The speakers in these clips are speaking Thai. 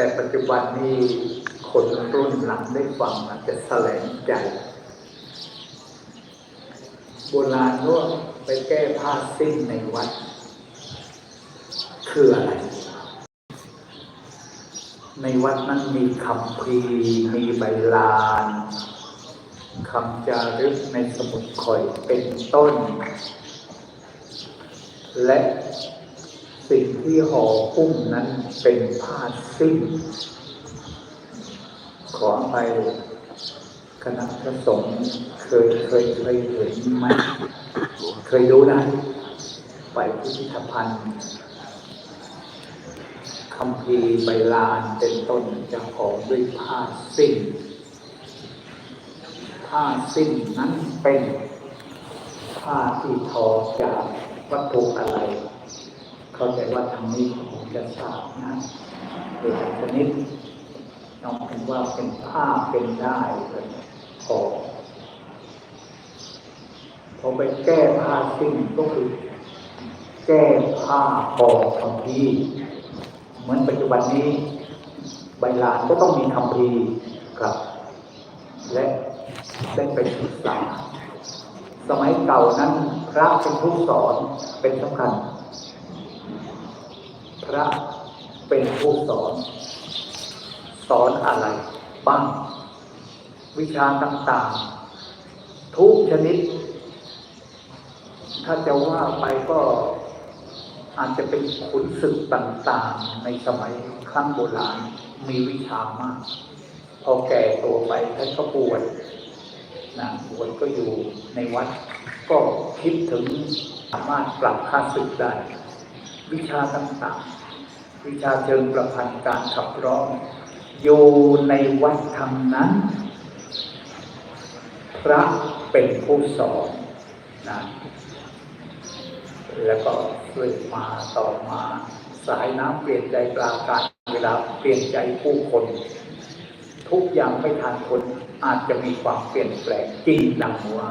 แต่ปัจจุบันนี้คนรุ่นหลังได้ฟังอาจจะแสลงใจ โบราณว่าไปแก้ผ้าสิ้นในวัด คืออะไร ในวัดนั้นมีคำพีมีใบลานคำจารึกในสมุดข่อยเป็นต้น และ สิ่งที่ห่อหุ้มนั้นเป็นผ้าสิ้น ขอไปคณะพระสงฆ์เคยเคยเคยเห็นไหมเคยดูนะไปพิพิธภัณฑ์คำพีใบลานเป็นต้นจะห่อด้วยผ้าสิ้น ผ้าสิ้นนั้นเป็นผ้าที่ทอจากวัตถุอะไร เข้าใจว่าทางนี้คงจะทราบนะหลายชนิดน้องเห็นว่าเป็นผ้าเป็นได้เป็นทอพอไปแก้ผ้าสิ้นก็คือ แก้ผ้าพอคำพีเหมือนปัจจุบันนี้ใบลานก็ต้องมีคำพีครับ และได้ไปศึกษาสมัยเก่านั้นพระเป็นผู้สอนเป็นสำคัญ พระเป็นผู้สอน สอนอะไรบ้าง วิชาต่างๆ ทุกชนิด ถ้าจะว่าไปก็อาจจะเป็นขุนศึกต่างๆ ในสมัยครั้งโบราณมีวิชามาก พอแก่ตัวไปท่านก็บวชนะบวชก็อยู่ในวัด ก็คิดถึงสามารถปรับค่าศึกได้ วิชาต่างๆ วิชาเชิงประพันธ์การขับร้องอยู่ในวัดทำนั้น พระเป็นผู้สอนนะแล้วก็ช่วยมาต่อมา สายน้ำเปลี่ยนใจปลาการเวลาเปลี่ยนใจผู้คน ทุกอย่างไม่ทันคนอาจจะมีความเปลี่ยนแปลงจริงดังว่า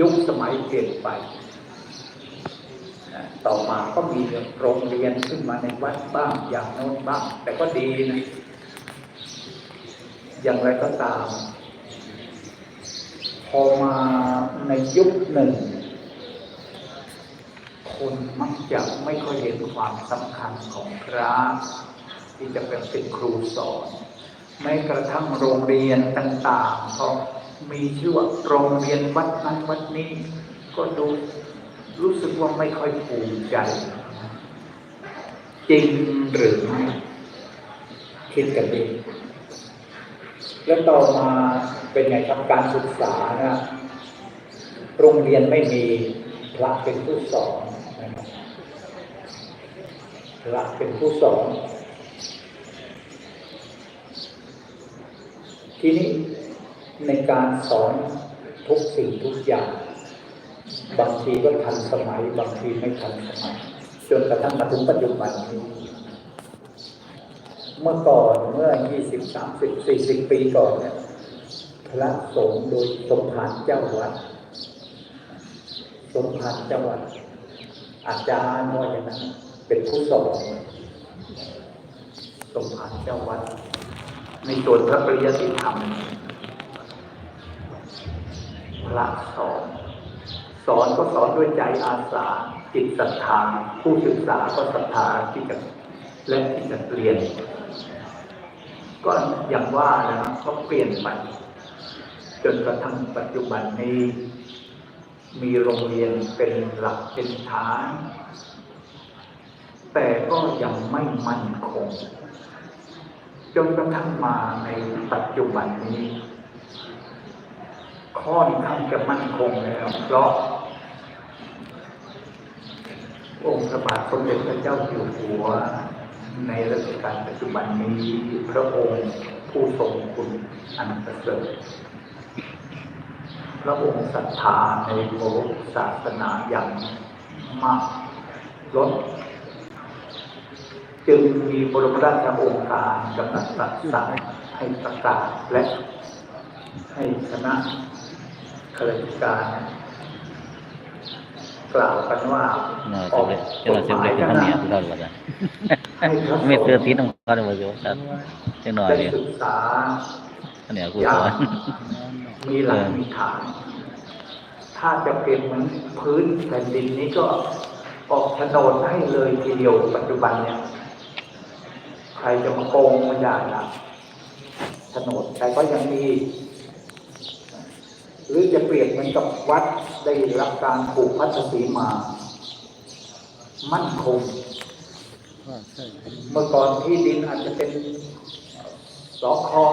ยุคสมัยเปลี่ยนไป ต่อมาก็มีโรงเรียนขึ้นมาในวัดบ้างอย่างโน้นบ้าง แต่ก็ดีนะ อย่างไรก็ตาม พอมาในยุคหนึ่ง คนมักจะไม่ค่อยเห็นความสำคัญของพระที่จะเป็นเป็นครูสอนแม้กระทั่งโรงเรียนต่างๆก็มีชื่อว่าโรงเรียนวัดนั้นวัดนี้ ก็ดู รู้สึกว่าไม่ค่อยภูมิใจ จริงหรือไม่คิดกันดีแล้วต่อมาเป็นไงครับการศึกษานะโรงเรียนไม่มีพระเป็นผู้สอนนะครับพระเป็นผู้สอนทีนี้ในการสอนทุกสิ่งทุกอย่าง บางทีก็ทันสมัย บางทีไม่ทันสมัย จนกระทั่งมาถึงปัจจุบันนี้เมื่อก่อนเมื่อ20 30 40ปีก่อนเนี่ยพระสงฆ์โดยสมภารเจ้าวัด สมภารเจ้าวัด อาจารย์ว่าอย่างนั้นเป็นผู้สอนสมภารเจ้าวัด ในส่วนพระปริยติธรรมพระสอน สอนก็สอนด้วยใจอาสาจิตศรัทธาผู้ศึกษาก็ศรัทธาที่จะและที่จะเรียน ก็อย่างว่านะครับก็เปลี่ยนไปจนกระทั่งปัจจุบันนี้มีโรงเรียนเป็นหลักเป็นฐาน แต่ก็ยังไม่มั่นคงจนกระทั่งมาในปัจจุบันนี้ค่อนข้างจะมั่นคงแล้วเพราะ องค์พระบาทสมเด็จพระเจ้าอยู่หัว ในรัชกาลปัจจุบันนี้พระองค์ผู้ทรงคุณอันประเสริฐพระองค์ศรัทธาในโบศาสนาอย่างมากลดจึงมีบรมราชโองการกำหนดตัดสั่งให้ประกาศและให้คณะข้าราชการ กล่าวกันว่า No, siempre, yo no siempre que no ni a hablar, ¿verdad? ให้พระสง Me ฆ์ estoy tirando un par de bollos, ¿sabes? Que no ได้ había, ศึกษา ni a อย่าง gusto. มีหลักมีฐาน ถ้าจะเปลี่ยนเหมือนพื้นแผ่นดินนี้ก็ออกโฉนดให้เลยทีเดียวปัจจุบันเนี่ย ใครจะมาโกงไม่ได้นะโฉนดแต่ก็ยังมี หรือจะเปรียบเหมือนกับวัด ได้รับการผูกพัฒสีมา มั่นคง เมื่อก่อนที่ดินอาจจะเป็นสอคอ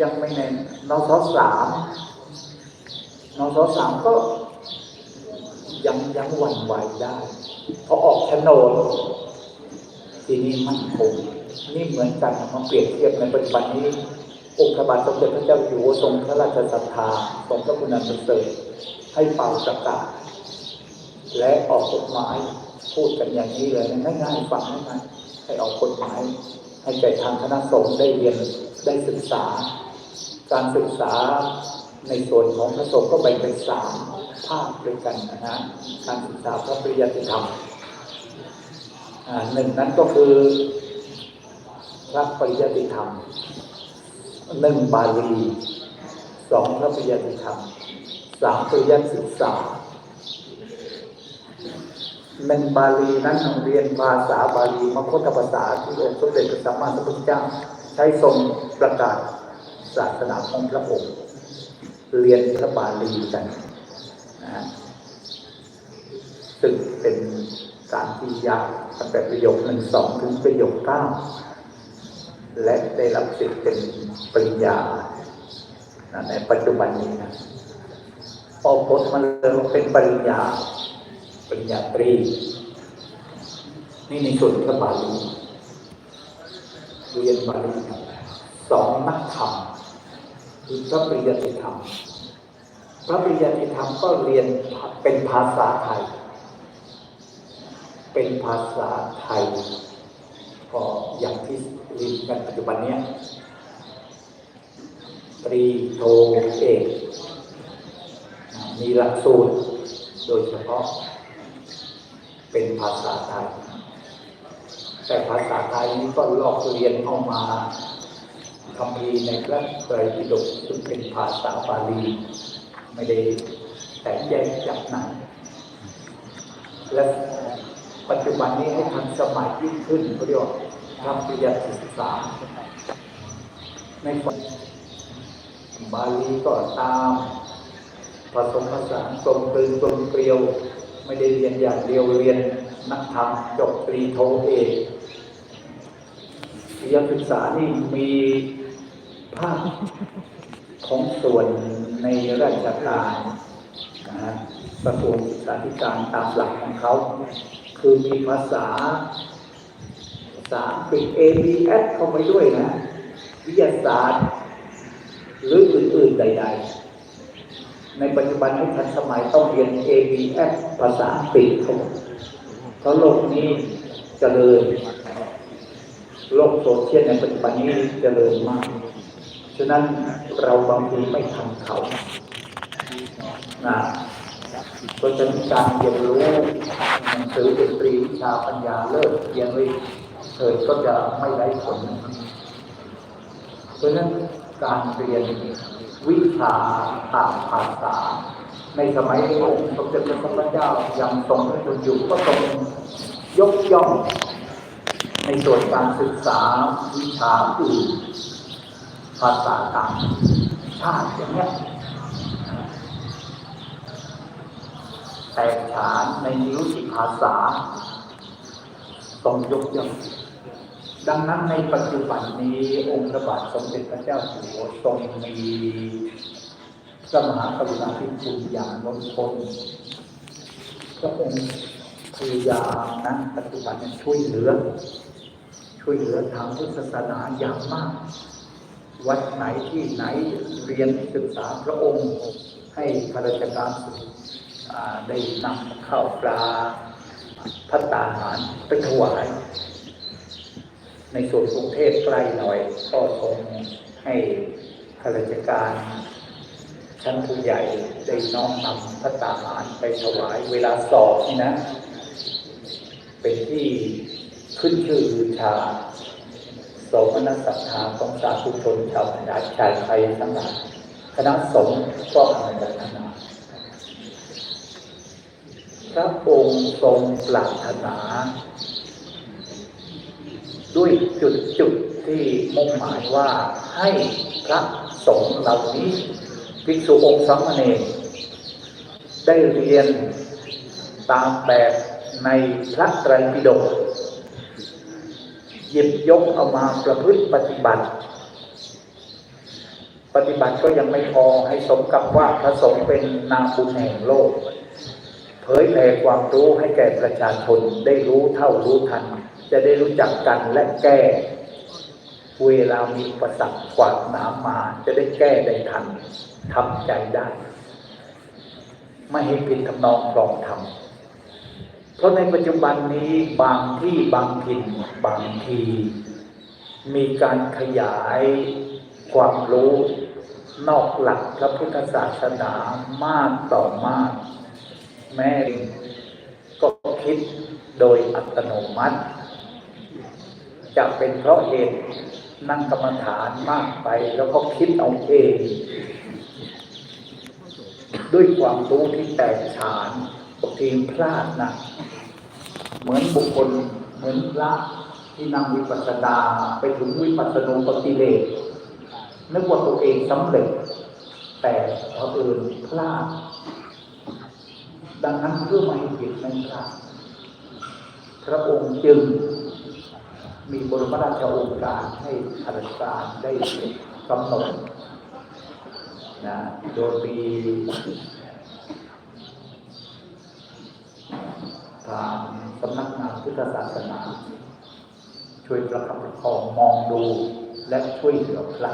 ยังไม่แน่นนสสามนสสามก็ยังยังหวั่นไหวได้พอออกโฉนดทีนี้มั่นคงนี่เหมือนกันมาเปรียบเทียบในปัจจุบันนี้ องค์พระบาทสมเด็จพระเจ้าอยู่หัวทรงพระราชศรัทธาทรงพระคุณอันประเสริฐให้เป่าประกาศและออกกฎหมายพูดกันอย่างนี้เลยง่ายๆฟังง่ายๆให้ออกกฎหมาย ให้แก่ทางคณะสงฆ์ได้เรียนได้ศึกษา การศึกษาในส่วนของพระสงฆ์ก็แบ่งเป็นสามภาคด้วยกันนะฮะการศึกษาพระปริยัติธรรมหนึ่งนั้นก็คือพระปริยัติธรรม หนึ่งบาลีสองพระปริยัติธรรมสามปริยัติศึกษาหนึ่งบาลีนั้นเรียนภาษาบาลีมคตภาษาที่องค์สมเด็จพระสัมมาสัมพุทธเจ้า ใช้ทรงประกาศศาสนาของพระองค์เรียนพระบาลีกันนะฮะซึ่งเป็นการที่ยากตั้งแต่ประโยคหนึ่งสองถึงประโยคเก้า และได้รับสิทธิ์เป็นปริญญาในปัจจุบันนี้นะพอพ้นมาเลยเป็นปริญญาปริญญาตรี นี่ในส่วนพระบาลีเรียนบาลีสองนักธรรมคือพระปริยัติธรรมพระปริยัติธรรมก็เรียนเป็นภาษาไทย เป็นภาษาไทย ก็อย่างที่ เรียนกันปัจจุบันเนี้ยตรีโทเอกมีหลักสูตรโดยเฉพาะ เป็นภาษาไทย แต่ภาษาไทยนี้ก็ลอกเรียนเข้ามาคำพีในพระไตรปิฎกซึ่งเป็นภาษาบาลี ไม่ได้แต่แยกจากไหนและปัจจุบันนี้ให้ทันสมัยยิ่งขึ้นเขาเรียกว่า ริญญาศึกษา ในฝั่งบาลีก็ตามผสมผสานกลมกลืนกลมเกลียว ไม่ได้เรียนอย่างเดียวเรียนนักธรรมจบตรีโทเอกวิทยศึกษานี่มีภาคของส่วนในราชการนะฮะกระทรวงศึกษาธิการตามหลักของเขา คือมีภาษา ภาษาอังกฤษ A B S เข้าไปด้วยนะ วิทยาศาสตร์ หรืออื่นๆใด ๆ ในปัจจุบันให้ทันสมัยต้องเรียน A B S ภาษาอังกฤษเขาเพราะโลกนี้เจริญโลกโซเชียลในปัจจุบันนี้เจริญมากฉะนั้นเราบางทีไม่ทันเขานะเพราะฉะนั้นการเรียนรู้หนังสือดนตรีวิชาปัญญาเลิศเรียนไว้ เถิดก็จะไม่ได้ผล เพราะฉะนั้นการเรียนวิชาต่างภาษา ในสมัยองค์สมเด็จพระสัมมาสัมพุทธเจ้ายังทรงพระชนอยู่ก็ทรงยกย่อง ในส่วนการศึกษาวิชาอื่นภาษาต่างชาติอย่างนี้แตกฉานในนิรุติภาษาต้องยกย่อง ดังนั้นในปัจจุบันนี้องค์พระบาทสมเด็จพระเจ้าอยู่หัวทรงมีพระมหากรุณาธิคุณอย่างล้นพ้นพระองค์พยายามนั้นปัจจุบันช่วยเหลือ ช่วยเหลือทางพุทธศาสนาอย่างมาก วัดไหนที่ไหนเรียนศึกษาพระองค์ ให้ข้าราชการได้นำข้าวปลาพัตตาหารไปถวาย ในส่วนกรุงเทพใกล้หน่อยก็คงให้ข้าราชการชั้นผู้ใหญ่ได้น้อมนำพระตาหารไปถวายเวลาสอบนี่นะ เป็นที่ขึ้นชื่อลือชาสมนัสศรัทธาของสาธุชนชาวนาชายไทยทั้งหลายคณะสงฆ์ก็อนุโมทนาพระองค์ทรงปรารถนา ด้วยจุดจุดที่มุ่งหมายว่าให้พระสงฆ์เหล่านี้ภิกษุองค์สามเณรได้เรียนตามแบบในพระไตรปิฎกหยิบยกเอามาประพฤติปฏิบัติ ปฏิบัติก็ยังไม่พอให้สมกับว่าพระสงฆ์เป็นนามบุญแห่งโลก เผยแผ่ความรู้ให้แก่ประชาชนได้รู้เท่ารู้ทัน จะได้รู้จักกันและแก้ เวลามีอุประสัขวากหนามมาจะได้แก้ได้ทันทำใจได้ ไม่ให้ผิดทำนองครองธรรมเพราะในปัจจุบันนี้บางที่บางถิ่นบางที มีการขยายความรู้นอกหลักพระพุทธศาสนามากต่อมาก แม่ก็คิดโดยอัตโนมัติ จะเป็นเพราะเหตุนั่งกรรมฐานมากไป แล้วก็คิดเอาเองด้วยความรู้ที่แตกฉานบางทีพลาดนะเหมือนบุคคลเหมือนพระที่นั่งวิปัสสนาไปถึงวิปัสสนูปกิเลสนึกว่าตัวเองสำเร็จ แต่พออื่นพลาด ดังนั้นเพื่อไม่ให้ผิดไม่พลาดพระองค์จึง มีบรมราชโองการให้ข้าราชการได้กำหนดนะโดยมีทางสำนักงานพุทธศาสนา ช่วยประคับประคองมองดูและช่วยเหลือพระ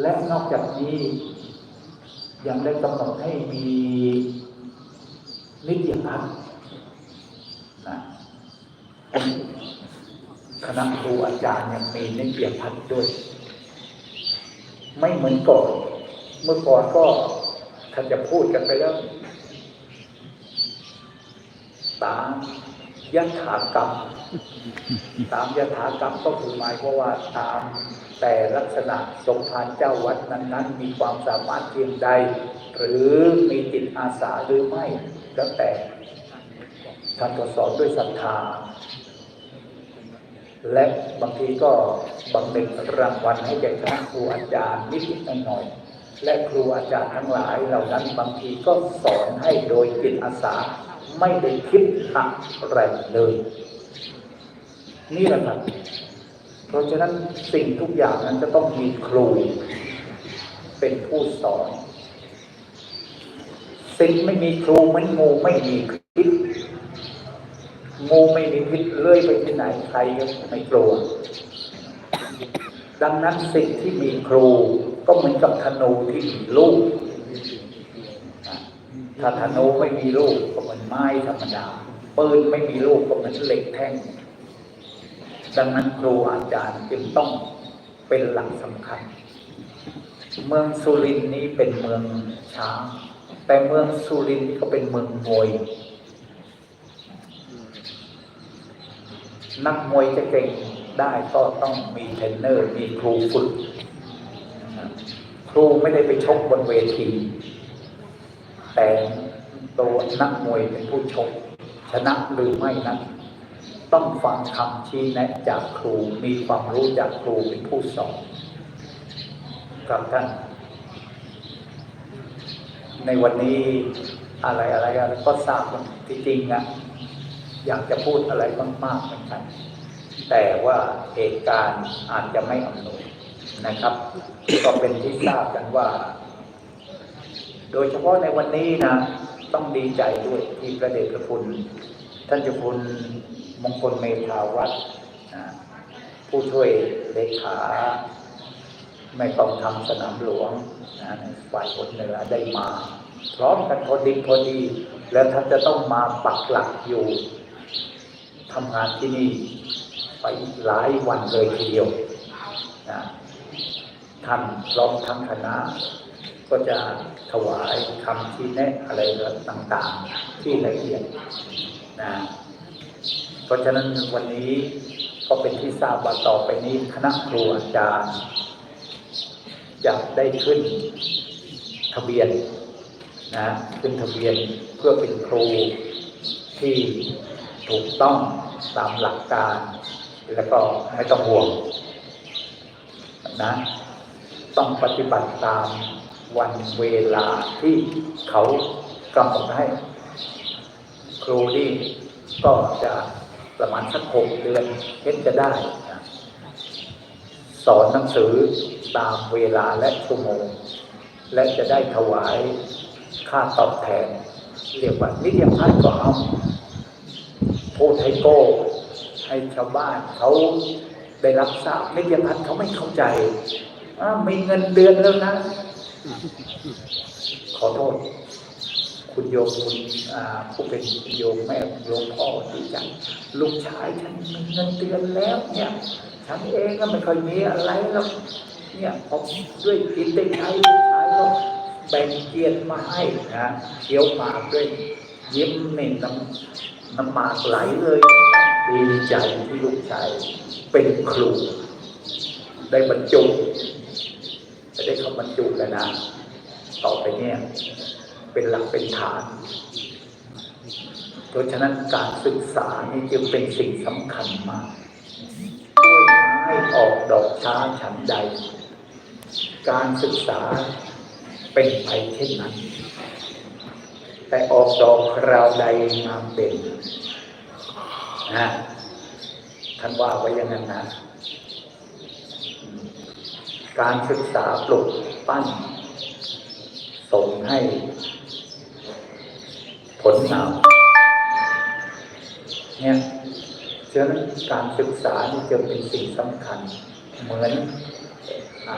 และนอกจากนี้ยังได้กำหนดให้มีนิตยพัฒน์นะ คณะครูอาจารย์ยังมีนิตยพันด้วย ไม่เหมือนก่อน เมื่อก่อนก็ท่านจะพูดกันไปแล้วตามยถากรรม ตามยถากรรมก็คือหมายความว่าตามแต่ลักษณะสงฆ์านเจ้าวัดนั้นๆ มีความสามารถเพียงใด หรือมีจิตอาสาหรือไม่ แล้วแต่ท่านก็สอนด้วยศรัทธา และบางทีก็บำเหน็จรางวัลให้แก่คณะครูอาจารย์นิดๆหน่อยๆและครูอาจารย์ทั้งหลายเหล่านั้นบางทีก็สอนให้โดยจิตอาสาไม่ได้คิดอะไรเลย นี่แหละครับเพราะฉะนั้นสิ่งทุกอย่างนั้นจะต้องมีครู เป็นผู้สอน สิ่งไม่มีครูมือนงูไม่มีพิษ งูไม่มีพิษเลื่อยไปที่ไหนใครก็ไม่กลัว ดังนั้นสิ่งที่มีครูก็เหมือนกับธนูที่มีลูก ถ้าธนูไม่มีลูกก็เหมือนไม้ธรรมดาปืนไม่มีลูกก็เหมือนเหล็กแท่ง ดังนั้นครูอาจารย์จึงต้องเป็นหลักสำคัญ เมืองสุรินนี้เป็นเมืองช้างแต่เมืองสุรินก็เป็นเมืองมวย นักมวยจะเก่งได้ก็ต้องมีเทรนเนอร์ มีครูฝึก ครูไม่ได้ไปชกบนเวที แต่ตัวนักมวยเป็นผู้ชก ชนะหรือไม่นั้น ต้องฟังคำชี้แนะจากครู มีความรู้จากครูเป็นผู้สอนกับท่านในวันนี้อะไรอะไรอะไรก็ทราบกันจริงๆอะ อยากจะพูดอะไรมากๆเหมือนกัน แต่ว่าเหตุการณ์อาจจะไม่อำนวยนะครับ ก็เป็นที่ทราบกันว่า โดยเฉพาะในวันนี้นะ ต้องดีใจด้วยที่พระเดชพระคุณ ท่านเจ้าคุณมงคลเมธาวัฒน์นะผู้ช่วยเลขาแม่กองทำสนามหลวงนะฝ่ายคนเหนือได้มา พร้อมกันพอดีพอดี แล้วท่านจะต้องมาปักหลักอยู่ ทำงานที่นี่ไปหลายวันเลยทีเดียวนะท่านพร้อมทั้งคณะ ก็จะถวายคำชี้แนะอะไรต่างๆ ที่ละเอียดนะเพราะฉะนั้นวันนี้ก็เป็นที่ทราบว่าต่อไปนี้คณะครูอาจารย์จะได้ขึ้นทะเบียนนะขึ้นทะเบียนเพื่อเป็นครูที่ถูกต้อง ตามหลักการ แล้วก็ไม่ต้องห่วงนะต้องปฏิบัติตามวันเวลาที่เขากำหนดให้ ครูนี่ก็จะประมาณสักหกเดือนเห็นจะได้นะสอนหนังสือตามเวลาและชั่วโมง และจะได้ถวายค่าตอบแทน เรียกว่านิยมพัฒน์ก็เอา พูดให้โก้ให้ชาวบ้านเขาได้รับทราบนิยมพัฒน์เขาไม่เข้าใจอ้ามีเงินเดือนแล้วนะ ขอโทษ คุณโยมคุณอ่าผู้เป็นโยมแม่โยมพ่อที่จังลูกชายฉันมีเงินเดือนแล้วเนี่ยฉันเองก็ไม่ค่อยมีอะไรแล้วเนี่ยผมด้วยกินได้ใช้ลูกชายก็แบ่งเกียรติมาให้นะเคี้ยวหมากด้วยยิ้มนี่น้ำ น้ำมากไหลเลย ดีใจที่ลูกชายเป็นครู ได้บรรจุจะได้เข้าบรรจุแล้วนะ ต่อไปเนี่ย เป็นหลักเป็นฐาน เพราะฉะนั้นการศึกษานี่จึงเป็นสิ่งสำคัญมากช่วยให้ออกดอกช้าฉันใด การศึกษาเป็นไปเช่นนั้น แต่ออกดอกคราวใดงามเป็นนะท่านว่าไว้อย่างนั้นนะ การศึกษาปลุกปั้น ส่งให้ ผลนำเนี่ยฉะนั้นการศึกษานี่จะเป็นสิ่งสำคัญ เหมือนอ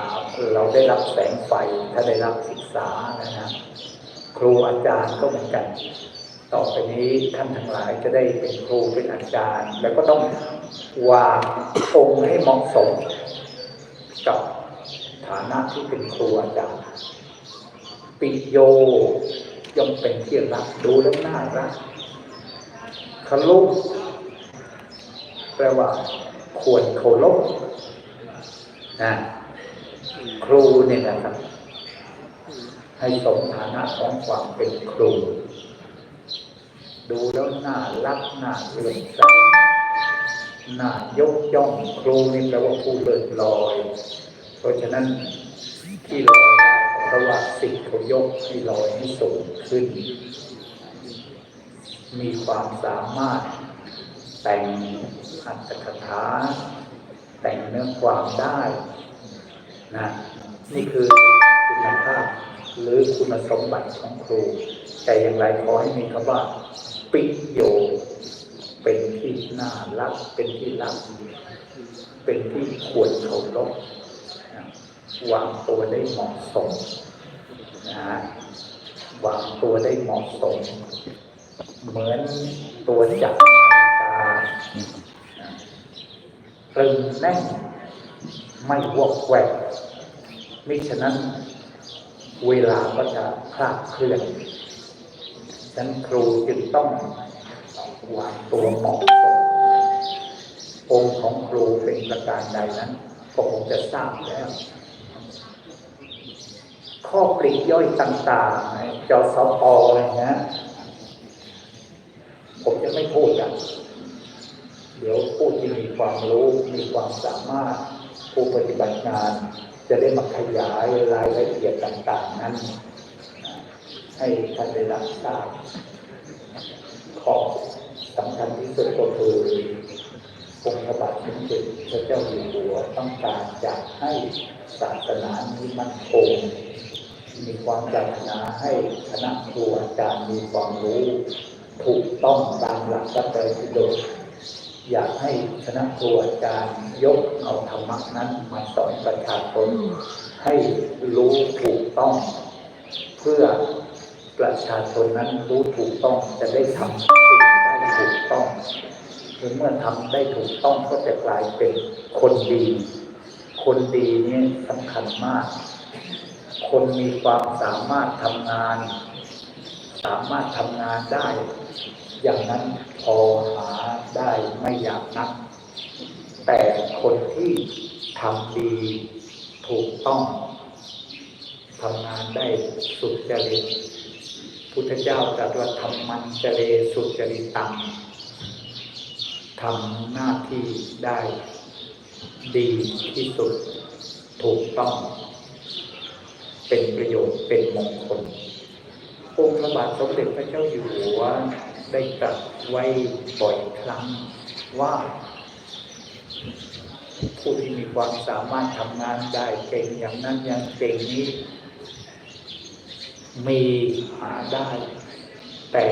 เราได้รับแสงไฟถ้าได้รับศึกษานะฮะ ครูอาจารย์ก็เหมือนกัน ต่อไปนี้ท่านทั้งหลายจะได้เป็นครูเป็นอาจารย์ แล้วก็ต้องวางองค์ให้เหมาะสมกับฐานะที่เป็นครูอาจารย์ปิโยย่อมเป็นที่รักดูแล้วน่ารักคลุแปลว่าควรเคารพนะครูเนี่ยนะครับ ให้สมฐานะของความเป็นครู ดูแล้วน่ารักน่าเลื่อมใสน่ายกย่องครูนี่แปลว่าผู้เลิศลอย เพราะฉะนั้นที่ลอยได้เพราะว่าสิ่งเขายกให้ลอยให้สูงขึ้น มีความสามารถแต่งอัตถกถาแต่งเนื้อความได้นะนี่คือคุณภาพ หรือคุณสมบัติของครู แต่อย่างไรขอให้มีคำว่าปิโย เป็นที่น่ารัก เป็นที่รัก เป็นที่ควรเคารพวางตัวได้เหมาะสมนะฮะวางตัวได้เหมาะสม เหมือนตัวจับนาฬิกาตรึงแน่นไม่วอกแวกมิฉะนั้น เวลาก็จะคลาดเคลื่อนฉะนั้นครูจึงต้องวางตัวเหมาะสมองค์ของครูเป็นประการใดนั้นก็คงจะทราบแล้ว ข้อปลีกย่อยต่างๆจสปอะไรเงี้ยผมจะไม่พูดอะเดี๋ยวผู้ที่มีความรู้มีความสามารถผู้ปฏิบัติงาน จะได้มาขยายรายละเอียดต่าง ๆ นั้น ให้ท่านได้รับทราบข้อสำคัญที่สุดก็คือองค์พระบาทสมเด็จพระเจ้าอยู่หัวต้องการจะให้ศาสนานี้มั่นคงมีความปรารถนาให้คณะครูอาจารย์มีความรู้ ถูกต้องตามหลักพระไตรปิฎก อยากให้คณะครูอาจารย์ยกเอาธรรมะนั้นมาสอนประชาชนให้รู้ถูกต้อง เพื่อประชาชนนั้นรู้ถูกต้องจะได้ทำสิ่งได้ถูกต้องหรือเมื่อทำได้ถูกต้องก็จะกลายเป็นคนดี คนดีเนี่ยสำคัญมากคคนมีความสามารถทำงาน สามารถทำงานได้ อย่างนั้นพอหาได้ไม่อยากนัก แต่คนที่ทำดีถูกต้องทำงานได้สุดจริตพุทธเจ้าตรัสว่าทำมันเจเรสุจริตตังทำหน้าที่ได้ ดีที่สุด ถูกต้อง เป็นประโยชน์เป็นมงคลองค์พระบาทสมเด็จพระเจ้าอยู่หัว ได้ตรัสไว้บ่อยครั้งว่า ผู้ที่มีความสามารถทำงานได้เก่งอย่างนั้นอย่างเก่งนี้ มีหาได้ แต่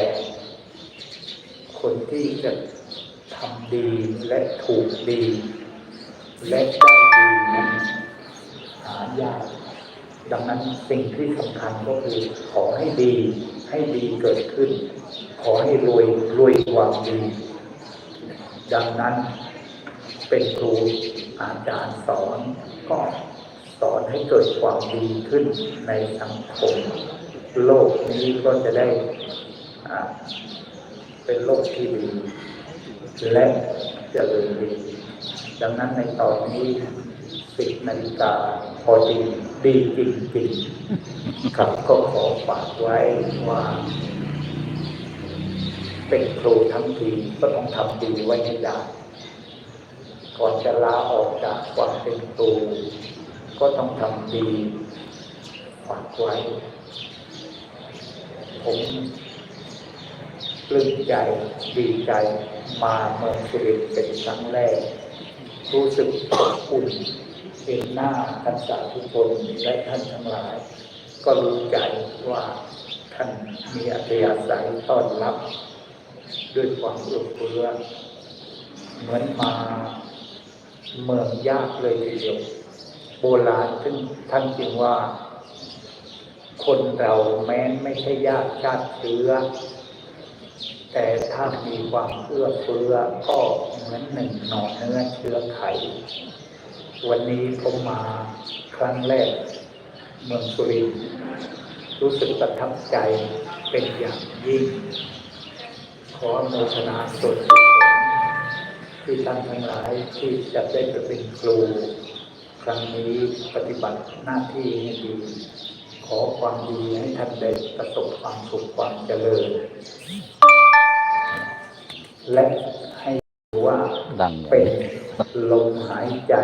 คนที่จะทำดีและถูกดี และได้ดีนั้นหายากดังนั้นสิ่งที่สำคัญก็คือขอให้ดีให้ดีเกิดขึ้นขอให้รวยรวยความดีดังนั้นเป็นครูอาจารย์สอนก็สอนให้เกิดความดีขึ้นในสังคม โลกนี้ก็จะได้อ่าเป็นโลกที่ดี และเจริญดีดังนั้นในตอนนี้สิบนาฬิกาพอดีดีจริงๆครับก็ขอฝากไว้ว่า เป็นครูทั้งทีก็ต้องทำดีไว้ให้ได้ก่อนจะลาออกจากความเป็นครูก็ต้องทำดีฝากไว้ ผมปลื้มใจดีใจมาเมืองสุรินทร์เป็นครั้งแรก รู้สึกอบอุ่นเห็นหน้าท่านสาธุชนและท่านทั้งหลาย ก็รู้ใจว่าท่านมีอัธยาศัยต้อนรับ ด้วยความเอื้อเฟื้อเหมือนมาเมืองยากเลยทีเดียวโบราณซึ่งท่านจึงว่า คนเราแม้นไม่ใช่ญาติชาติเชื้อ แต่ถ้ามีความเอื้อเฟื้อก็เหมือนหนึ่งหน่อเนื้อเชื้อไข วันนี้ผมมาครั้งแรก เมืองสุรินทร์รู้สึกประทับใจเป็นอย่างยิ่ง ขอโมทนาส่วนกุศลที่ท่านทั้งหลายที่จะได้ไปเป็นครู ครั้งนี้ปฏิบัติหน้าที่ให้ดี ขอความดีให้ท่านได้ประสบความสุขความเจริญ และให้รู้ว่าดังเป็นลมหายใจ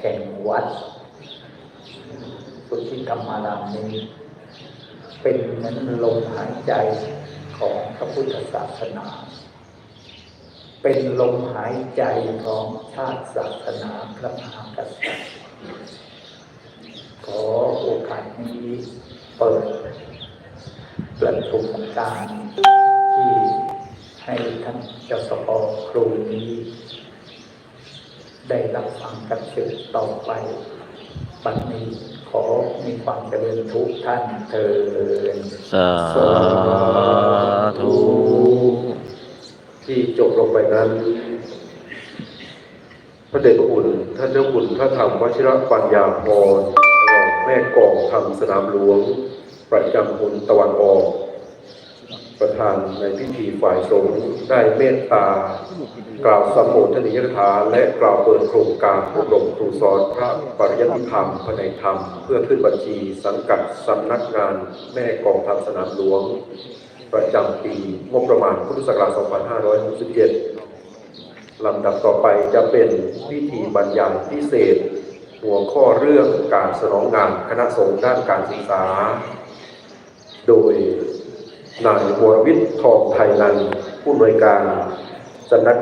แห่งวัดสุทธิธรรมารามนี้ เป็นเหมือนลมหายใจ ของพระพุทธศาสนา เป็นลมหายใจของชาติศาสนาพระมหากษัตริย์ขอโอกาสนี้เปิดประชุมการที่ให้ท่านเจ้าสปอครูนี้ ได้รับฟังกันสืบต่อไปบัดนี้ ขอมีความเจริญทุกท่านเถิดสาธุที่จบลงไปนั้น พระเดชพระคุณท่านเจ้าคุณพระธรรมวชิรปัญญาพรรองแม่กองธรรมสนามหลวง ประจำพลตะวันออก ประธานในพิธีฝ่ายสงฆ์ได้เมตตา กล่าวสมโภชนิยถาและกล่าวเปิดโครงการอบรมครูสอนพระปริยัติธรรมภายในธรรม เพื่อขึ้นบัญชีสังกัดสำนักงานแม่กองธรรมสนามหลวง ประจำปีงบประมาณพุทธศักราช 2567 ลำดับต่อไปจะเป็นพิธีบรรยายพิเศษ หัวข้อเรื่องการสนองงานคณะสงฆ์ด้านการศึกษา โดยนายวรวิทย์ทองไทยนันผู้อำนวยการสำนัก